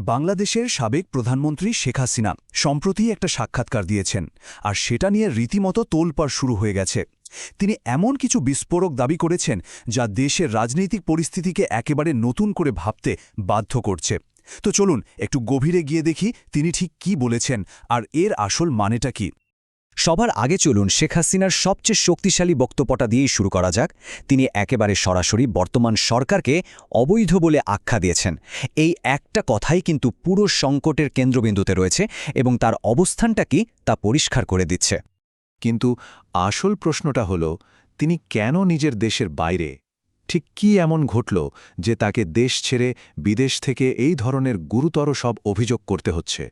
বাংলাদেশের সাবেক প্রধানমন্ত্রী শেখ হাসিনা সম্প্রতি একটা সাক্ষাৎকার দিয়েছেন, আর সেটা নিয়ে রীতিমতো তোলপাড় শুরু হয়ে গেছে। তিনি এমন কিছু বিস্ফোরক দাবি করেছেন যা দেশের রাজনৈতিক পরিস্থিতিকে একেবারে নতুন করে ভাবতে বাধ্য করছে। তো চলুন একটু গভীরে গিয়ে দেখি তিনি ঠিক কি বলেছেন, আর এর আসল মানেটা কি। সবার আগে চলুন শেখ হাসিনার সবচেয়ে শক্তিশালী বক্তব্যটা দিয়েই শুরু করা যাক। তিনি একেবারে সরাসরি বর্তমান সরকারকে অবৈধ বলে আখ্যা দিয়েছেন। এই একটা কথাই কিন্তু পুরো সংকটের কেন্দ্রবিন্দুতে রয়েছে এবং তার অবস্থানটা কি তা পরিষ্কার করে দিচ্ছে। কিন্তু আসল প্রশ্নটা হল, তিনি কেন নিজের দেশের বাইরে? ঠিক কি এমন ঘটল যে তাকে দেশ ছেড়ে বিদেশ থেকে এই ধরনের গুরুতর সব অভিযোগ করতে হচ্ছে?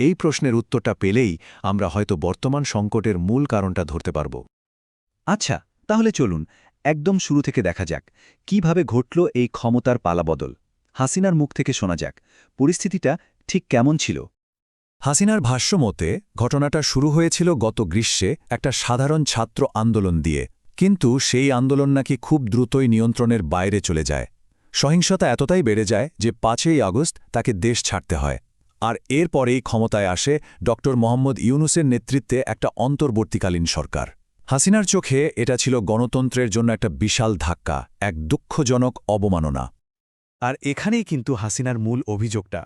এই প্রশ্নের উত্তরটা পেলেই আমরা হয়তো বর্তমান সংকটের মূল কারণটা ধরতে পারব। আচ্ছা তাহলে চলুন, একদম শুরু থেকে দেখা যাক, কীভাবে ঘটল এই ক্ষমতার পালাবদল হাসিনার মুখ থেকে শোনা যাক, পরিস্থিতিটা ঠিক কেমন ছিল। হাসিনার ভাষ্য মতে, ঘটনাটা শুরু হয়েছিল গত গ্রীষ্মে একটা সাধারণ ছাত্র আন্দোলন দিয়ে, কিন্তু সেই আন্দোলন নাকি খুব দ্রুতই নিয়ন্ত্রণের বাইরে চলে যায়। সহিংসতা এতটাই বেড়ে যায় যে পাঁচই আগস্ট তাকে দেশ ছাড়তে হয়। আর এরপরেই ক্ষমতায় আসে ড. মোহাম্মদ ইউনুসের নেতৃত্বে একটা অন্তর্বর্তীকালীন সরকার। হাসিনার চোখে এটা ছিল গণতন্ত্রের জন্য একটা বিশাল ধাক্কা, এক দুঃখজনক অবমাননা। আর এখানেই কিন্তু হাসিনার মূল অভিযোগটা।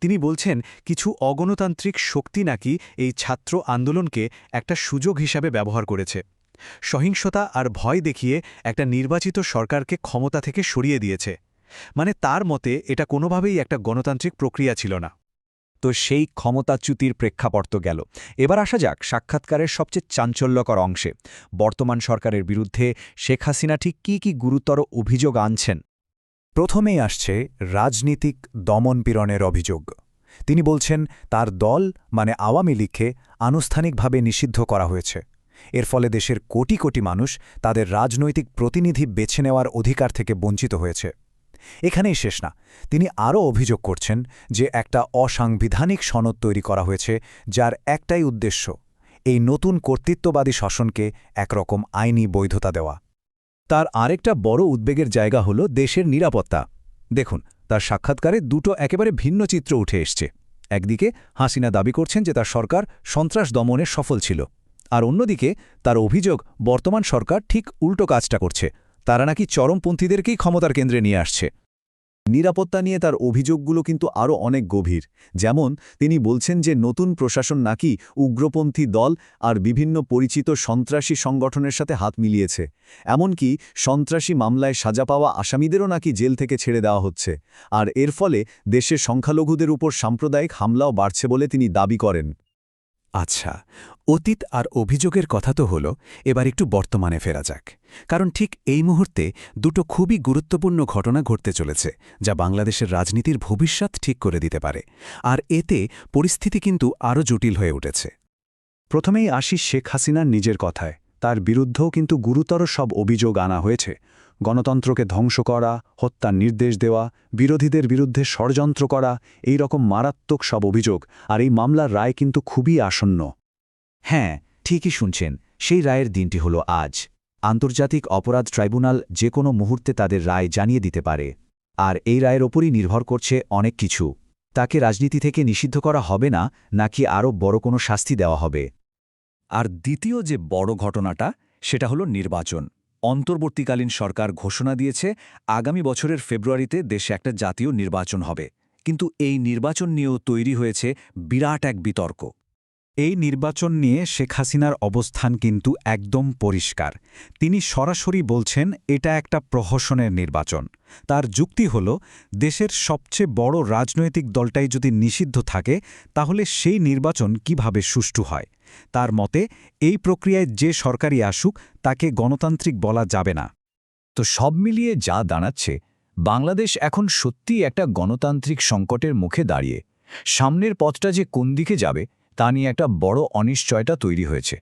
তিনি বলছেন, কিছু অগণতান্ত্রিক শক্তি নাকি এই ছাত্র আন্দোলনকে একটা সুযোগ হিসাবে ব্যবহার করেছে। সহিংসতা আর ভয় দেখিয়ে একটা নির্বাচিত সরকারকে ক্ষমতা থেকে সরিয়ে দিয়েছে। মানে তার মতে এটা কোনোভাবেই একটা গণতান্ত্রিক প্রক্রিয়া ছিল না। তো সেই ক্ষমতাচ্যুতির প্রেক্ষাপট গেল। এবার আসা যাক সাক্ষাৎকারের সবচেয়ে চাঞ্চল্যকর অংশে। বর্তমান সরকারের বিরুদ্ধে শেখ হাসিনা ঠিক কী কী গুরুতর অভিযোগ আনছেন? প্রথমেই আসছে রাজনীতিক দমনপীড়নের অভিযোগ। তিনি বলছেন, তার দল মানে আওয়ামী লীগকে আনুষ্ঠানিকভাবে নিষিদ্ধ করা হয়েছে। এর ফলে দেশের কোটি কোটি মানুষ তাদের রাজনৈতিক প্রতিনিধি বেছে নেওয়ার অধিকার থেকে বঞ্চিত হয়েছে। এখানেই শেষ না। তিনি আরও অভিযোগ করছেন যে একটা অসাংবিধানিক সনদ তৈরি করা হয়েছে যার একটাই উদ্দেশ্য, এই নতুন কর্তৃত্ববাদী শাসনকে একরকম আইনি বৈধতা দেওয়া। তার আরেকটা বড় উদ্বেগের জায়গা হল দেশের নিরাপত্তা। দেখুন, তার সাক্ষাৎকারে দুটো একেবারে ভিন্ন চিত্র উঠে এসছে। একদিকে হাসিনা দাবি করছেন যে তার সরকার সন্ত্রাস দমনে সফল ছিল, আর অন্যদিকে তার অভিযোগ, বর্তমান সরকার ঠিক উল্টো কাজটা করছে তারা নাকি চরমপন্থীদেরকেই ক্ষমতার কেন্দ্রে নিয়ে আসছে। নিরাপত্তা নিয়ে তার অভিযোগগুলো কিন্তু আরও অনেক গভীর। যেমন, তিনি বলছেন যে নতুন প্রশাসন নাকি উগ্রপন্থী দল আর বিভিন্ন পরিচিত সন্ত্রাসী সংগঠনের সাথে হাত মিলিয়েছে। এমনকি সন্ত্রাসী মামলায় সাজা পাওয়া আসামিদেরও নাকি জেল থেকে ছেড়ে দেওয়া হচ্ছে। আর এর ফলে দেশের সংখ্যালঘুদের উপর সাম্প্রদায়িক হামলাও বাড়ছে বলে তিনি দাবি করেন। আচ্ছা অতীত আর অভিযোগের কথা তো হল, এবার একটু বর্তমানে ফেরা যাক। কারণ ঠিক এই মুহূর্তে দুটো খুবই গুরুত্বপূর্ণ ঘটনা ঘটতে চলেছে, যা বাংলাদেশের রাজনীতির ভবিষ্যৎ ঠিক করে দিতে পারে। আর এতে পরিস্থিতি কিন্তু আরও জটিল হয়ে উঠেছে। প্রথমেই আসি শেখ হাসিনার নিজের কথায়। তার বিরুদ্ধেও কিন্তু গুরুতর সব অভিযোগ আনা হয়েছে। গণতন্ত্রকে ধ্বংস করা, হত্যার নির্দেশ দেওয়া, বিরোধীদের বিরুদ্ধে ষড়যন্ত্র করা, এই রকম মারাত্মক সব অভিযোগ, আর এই মামলার রায় কিন্তু খুবই আসন্ন। হ্যাঁ ঠিকই শুনছেন, সেই রায়ের দিনটি হল আজ। আন্তর্জাতিক অপরাধ ট্রাইব্যুনাল যে কোনো মুহূর্তে তাদের রায় জানিয়ে দিতে পারে। আর এই রায়ের ওপরই নির্ভর করছে অনেক কিছু। তাকে রাজনীতি থেকে নিষিদ্ধ করা হবে না, নাকি আরও বড় কোনো শাস্তি দেওয়া হবে? আর দ্বিতীয় যে বড় ঘটনাটা, সেটা হলো নির্বাচন। অন্তর্বর্তীকালীন সরকার ঘোষণা দিয়েছে, আগামী বছরের ফেব্রুয়ারিতে দেশে একটা জাতীয় নির্বাচন হবে। কিন্তু এই নির্বাচন নিয়েও তৈরি হয়েছে বিরাট এক বিতর্ক। এই নির্বাচন নিয়ে শেখ হাসিনার অবস্থান কিন্তু একদম পরিষ্কার। তিনি সরাসরি বলছেন, এটা একটা প্রহসনের নির্বাচন। তার যুক্তি হল, দেশের সবচেয়ে বড় রাজনৈতিক দলটাই যদি নিষিদ্ধ থাকে, তাহলে সেই নির্বাচন কীভাবে সুষ্ঠু হয়? তার মতে, এই প্রক্রিয়ায় যে সরকারি আসুক, তাকে গণতান্ত্রিক বলা যাবে না। তো সব মিলিয়ে যা দাঁড়াচ্ছে, বাংলাদেশ এখন সত্যিই একটা গণতান্ত্রিক সংকটের মুখে দাঁড়িয়ে। সামনের পথটা যে কোন দিকে যাবে, তা নিয়ে একটা বড় অনিশ্চয়তা তৈরি হয়েছে।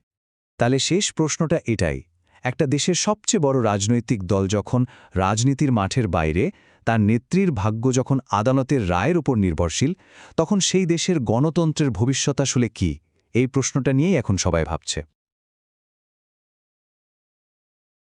তাহলে শেষ প্রশ্নটা এটাই, একটা দেশের সবচেয়ে বড় রাজনৈতিক দল যখন রাজনীতির মাঠের বাইরে, তার নেত্রীর ভাগ্য যখন আদালতের রায়ের উপর নির্ভরশীল, তখন সেই দেশের গণতন্ত্রের ভবিষ্যৎ আসলে কী? এই প্রশ্নটা নিয়েই এখন সবাই ভাবছে।